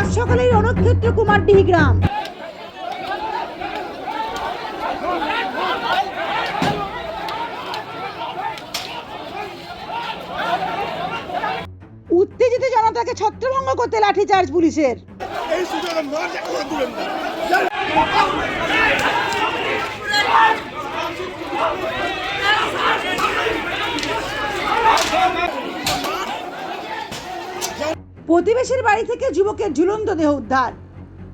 সাত সকালের রণক্ষেত্র কুমারডিহি গ্রাম উত্তেজিত জনতাকে ছত্রভঙ্গ করতে লাঠিচার্জ পুলিশের। এই প্রতিবেশীর বাড়ি থেকে যুবকের ঝুলন্ত দেহ উদ্ধার।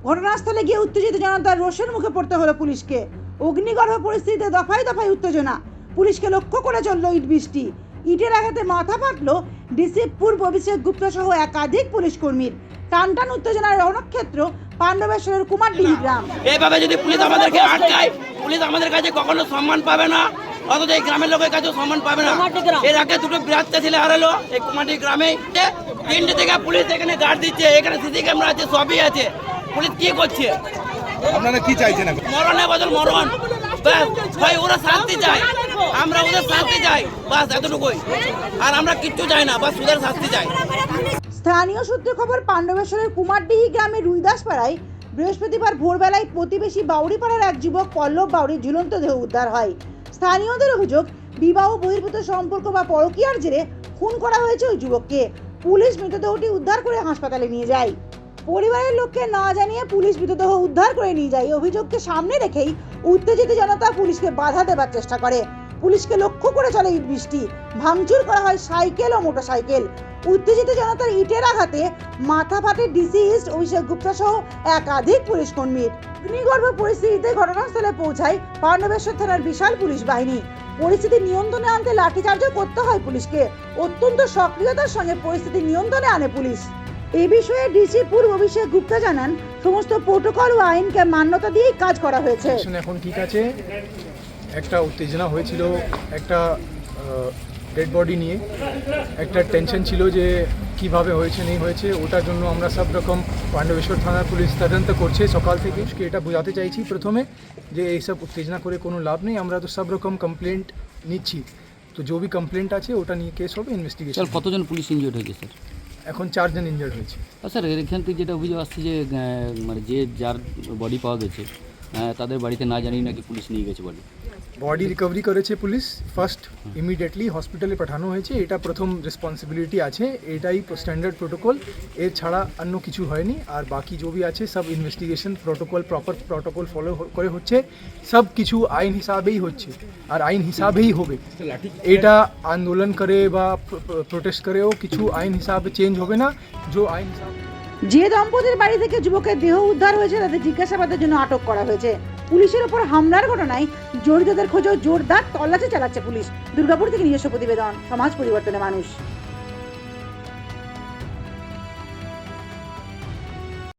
ঘটনাস্থলে গিয়ে উত্তেজিত জনতার রোষের মুখে পড়তে হলো পুলিশকে। অগ্নিগর্ভ পরিস্থিতিতে দফায় দফায় উত্তেজনা। পুলিশকে লক্ষ্য করে চলল ইট বৃষ্টি। ইটের আঘাতে মাথা ফাটলো ডিসি পূর্ব অভিষেক গুপ্ত সহ একাধিক পুলিশ কর্মীর। টান টান উত্তেজনার রণক্ষেত্র পাণ্ডবেশ্বরের কুমারডিহি গ্রাম। এইভাবে যদি পুলিশ আমাদেরকে আটকায়, পুলিশ আমাদের কাছে কখনো সম্মান পাবে না। অথচ এই গ্রামের লোকের কাছেও সম্মান পাবে না। এর আগে দুটো বিরাটটা ছেলে হারালো। এই কুমাটি গ্রামে তিনটে থেকে পুলিশ এখানে গার্ড দিচ্ছে। এখানে সিসি ক্যামেরা আছে সবই আছে। পুলিশ কি করছে? আপনারা কি চাইছেন মরণে বদল মরণ। ব্যাস ভাই ওরা শান্তি চায়। আমরা ওদের শান্তি চাই। বাস এতটুকুই। আর আমরা কিচ্ছু চাই না। বাস ওদের শাস্তি চাই। স্থানীয় সূত্রে খবর পাণ্ডবেশ্বরের কুমারডিহি গ্রামের রুইদাসপাড়ায় বৃহস্পতিবার ভোরবেলায় প্রতিবেশী বাউরিপাড়ার এক যুবক পল্লব বাউরির ঝুলন্ত দেহ উদ্ধার হয়। স্থানীয়দের অভিযোগ, বিবাহ বহির্ভূত সম্পর্ক বা পরকীয়ার জেরে খুন করা হয়েছে ওই যুবককে। পুলিশ মৃতদেহটি উদ্ধার করে হাসপাতালে নিয়ে যায়। পরিবারের লোককে না জানিয়ে পুলিশ মৃতদেহ উদ্ধার করে নিয়ে যায়। অভিযোগকে সামনে রেখেই উত্তেজিত জনতা পুলিশকে বাধা দেবার চেষ্টা করে। পুলিশকে লক্ষ্য করে চলে ইট বৃষ্টি। ভাঙচুর করা হয় সাইকেল ও মোটরসাইকেল। উত্তেজিত জনতার ইটের আঘাতে মাথা ফাটে ডিসি ইস্ট অভিষেক গুপ্তা সহ একাধিক পুলিশ কর্মীর। অগ্নিগর্ভ পরিস্থিতিতে ঘটনাস্থলে পৌঁছায় পাণ্ডবেশ্বর থানার বিশাল পুলিশ বাহিনী। পরিস্থিতি নিয়ন্ত্রণে আনতে লাঠিচার্জও করতে হয় পুলিশকে। অত্যন্ত সক্রিয়তার সঙ্গে পরিস্থিতি নিয়ন্ত্রণে আনে পুলিশ। এ বিষয়ে ডিসি পূর্ব অভিষেক গুপ্তা জানান, সমস্ত প্রোটোকল ও আইনকে মান্যতা দিয়েই কাজ করা হয়েছে। এখন ঠিক আছে। একটা উত্তেজনা হয়েছিল, একটা ডেড বডি নিয়ে একটা টেনশন ছিল যে কীভাবে হয়েছে নেই হয়েছে ওটার জন্য আমরা সব রকম পাণ্ডবেশ্বর থানার পুলিশ তদন্ত করছে সকাল থেকে। কি এটা বোঝাতে চাইছি প্রথমে যে এইসব উত্তেজনা করে কোনো লাভ নেই আমরা তো সব রকম কমপ্লেন্ট নিচ্ছি। তো যে বি কমপ্লেন্ট আছে ওটা নিয়ে কেস হবে ইনভেস্টিগেশন স্যার কতজন পুলিশ ইনজিওর্ড হয়েছে স্যার? এখন চারজন ইনজার্ড হয়েছে। স্যার এখান থেকে যেটা অভিযোগ আসছে যে মানে যে যার বডি পাওয়া গেছে তাদের বাড়িতে না জানিয়ে নাকি পুলিশ নিয়ে গেছে বডি বডি রিকভারি করেছে পুলিশ ফার্স্ট ইমিডিয়েটলি হসপিটালে পাঠানো হয়েছে, এটা প্রথম রেসপন্সিবিলিটি আছে, এটাই স্ট্যান্ডার্ড প্রোটোকল এর ছাড়া অন্য কিছু হয়নি, আর বাকি যে আছে, সব investigation protocol proper protocol follow করে হচ্ছে, সব কিছু আইন হিসাবেই হচ্ছে, আর আইন হিসাবেই হবে। এটা আন্দোলন করে বা প্রোটেস্ট করেও কিছু আইন হিসাবে চেঞ্জ হবে না, যে আইন হিসাবে যে দম্পতির বাড়ি থেকে যুবকের দেহ উদ্ধার হয়েছে, তাদের জিজ্ঞাসাবাদের জন্য আটক করা হয়েছে। পুলিশের ওপর হামলার ঘটনায় জড়িতদের খোঁজেও জোরদার তল্লাশি চালাচ্ছে পুলিশ। দুর্গাপুর থেকে নিজস্ব প্রতিবেদন, সমাজ পরিবর্তনে মানুষ।